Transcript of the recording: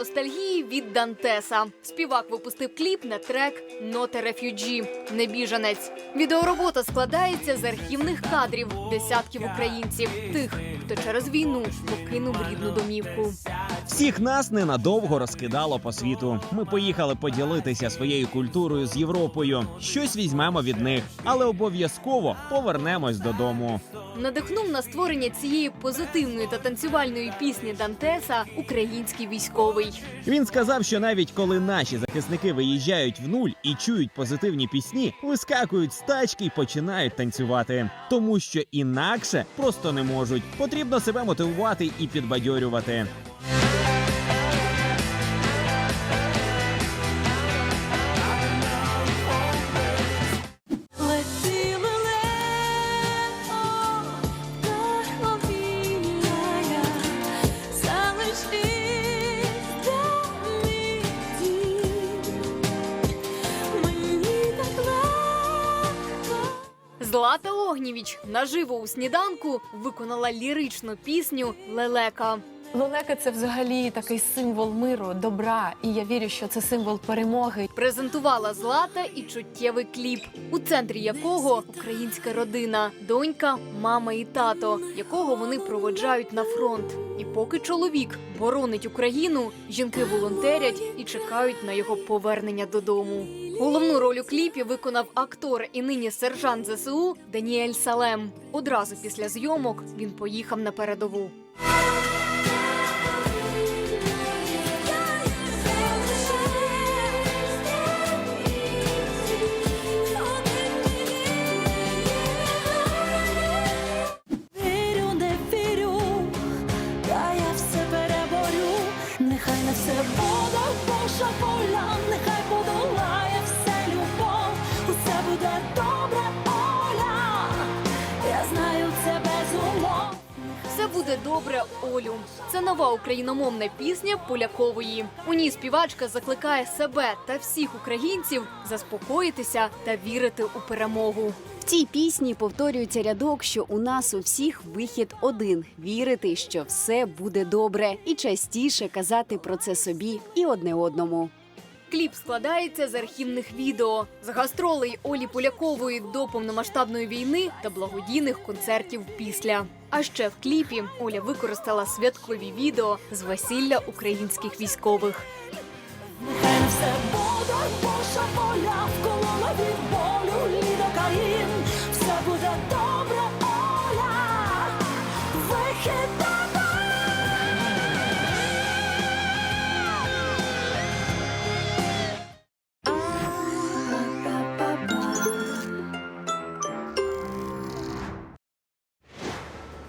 Ностальгії від Дантеса. Співак випустив кліп на трек Ноте Рефюджі Refugee» – «Небіженець». Відеоробота складається з архівних кадрів десятків українців, тих, хто через війну покинув рідну домівку. Всіх нас ненадовго розкидало по світу. Ми поїхали поділитися своєю культурою з Європою. Щось візьмемо від них, але обов'язково повернемось додому. Надихнув на створення цієї позитивної та танцювальної пісні Дантеса український військовий. Він сказав, що навіть коли наші захисники виїжджають в нуль і чують позитивні пісні, вискакують з тачки і починають танцювати, тому що інакше просто не можуть. Потрібно себе мотивувати і підбадьорювати. Злата Огнєвіч наживо у сніданку виконала ліричну пісню Лелека. Лелека це взагалі такий символ миру, добра, і я вірю, що це символ перемоги. Презентувала Злата і чуттєвий кліп, у центрі якого українська родина, донька, мама і тато, якого вони проводжають на фронт. І поки чоловік боронить Україну, жінки волонтерять і чекають на його повернення додому. Головну роль у кліпі виконав актор і нині сержант ЗСУ Даніель Салем. Одразу після зйомок він поїхав на передову. Добре, Олю. Це нова україномовна пісня Полякової. У ній співачка закликає себе та всіх українців заспокоїтися та вірити у перемогу. В цій пісні повторюється рядок, що у нас у всіх вихід один вірити, що все буде добре, і частіше казати про це собі і одне одному. Кліп складається з архівних відео, з гастролей Олі Полякової до повномасштабної війни та благодійних концертів після. А ще в кліпі Оля використала святкові відео з весілля українських військових. Все буде Божа воля, вколола від болю лідокаїн. Все буде добре,